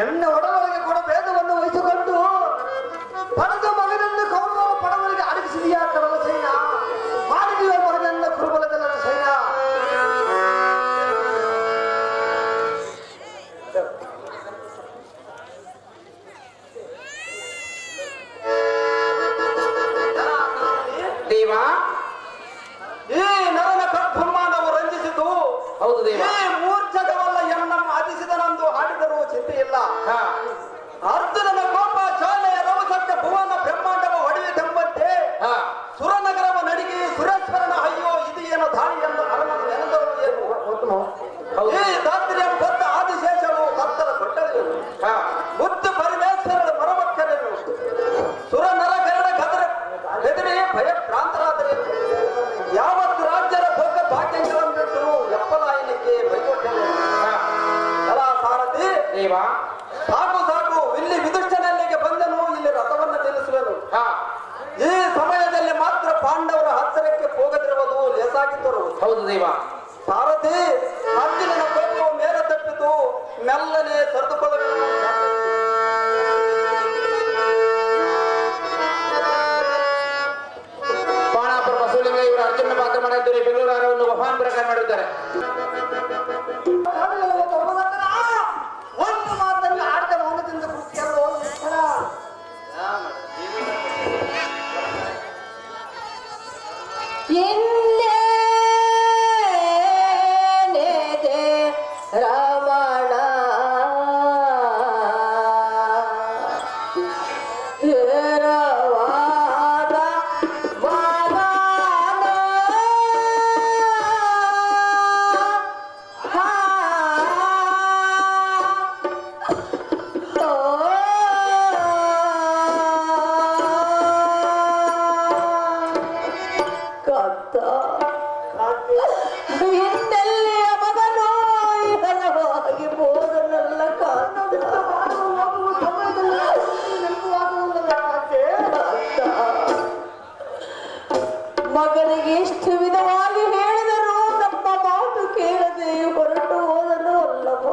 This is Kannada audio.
நின்ன உடல் ಚಿಂತೆ ಇಲ್ಲ ಅರ್ಜುನನ ದೇವ. ಸಾಕು ಸಾಕು. ಇಲ್ಲಿ ವಿದುಷ್ಟನಲ್ಲಿಗೆ ಬಂದನು ಇಲ್ಲಿ ರಥವನ್ನು ತಿಳಿಸುವನು ಈ ಸಮಯದಲ್ಲಿ ಮಾತ್ರ ಪಾಂಡವರ ಹತ್ತಿರಕ್ಕೆ ಹೋಗದಿರುವುದು ಲೇಸಾಗಿದ್ದರು ಹೌದು ದೇವ. ಸಾರಥಿ ಹತ್ತಿನ ಮೇಲೆ ತಪ್ಪಿತು. ಮೆಲ್ಲನೆ ಸರಿದುಕೊಳ್ಳಬೇಕು ಹಿಂದೆಲ್ಲಿಯ ಮಗನು? ಹೋಗಿ ಬೋಧನೆಲ್ಲ ಮಗನಿಗೆ ಎಷ್ಟು ವಿಧವಾಗಿ ಹೇಳಿದರು ನಮ್ಮ ಮಾತು ಕೇಳದೆ ಹೊರಟು ಹೋದನು ಅಲ್ಲವ?